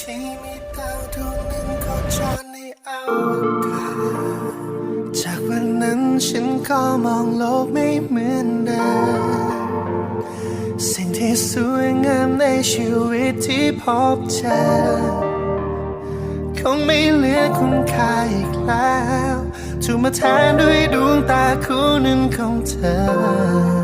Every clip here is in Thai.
ที่มีดาวดวงหนึ่งโคจรในอวกาศจากวันนั้นฉันก็มองโลกไม่เหมือนเดิมสิ่งที่สวยงามในชีวิตที่พบเจอคงไม่เหลือคุณค่าอีกแล้วถูกมาแทนด้วยดวงตาคู่หนึ่งของเธอ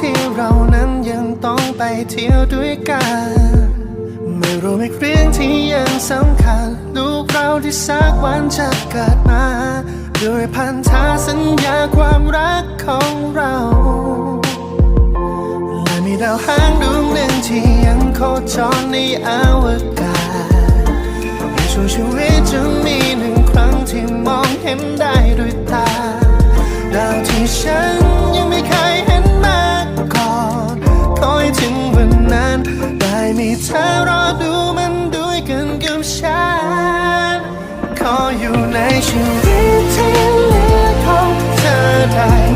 ที่เรานั้นยังต้องไปเที่ยวด้วยกัน ไม่รู้อีกเรื่องที่ยังสำคัญ ลูกเราที่สักวันจะเกิดมา ด้วยพันธสัญญาความรักของเราและมีดาวหางดวงหนึ่งที่ยังโคจรในอวกาศในช่วงชีวิตจะมีหนึ่งครั้งที่มองเห็นได้ เธอรอดูมันด้วยกันกับฉัน ขออยู่ในชีวิตที่เหลือของเธอได้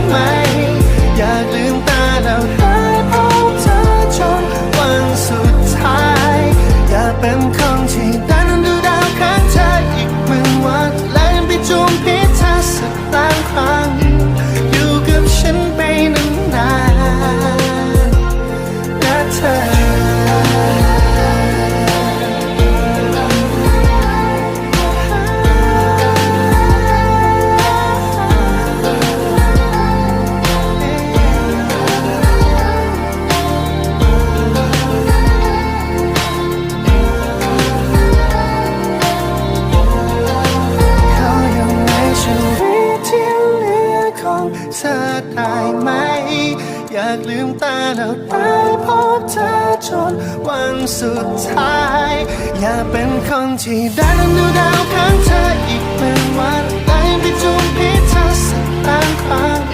เธอได้ไหม อยากลืมตาแล้วได้พบเธอจนวันสุดท้าย อยากเป็นคนที่ได้นั้นดูดาวข้างเธออีกเป็นวันได้ไปจูบพิเธอสักล้านครั้ง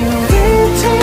you. into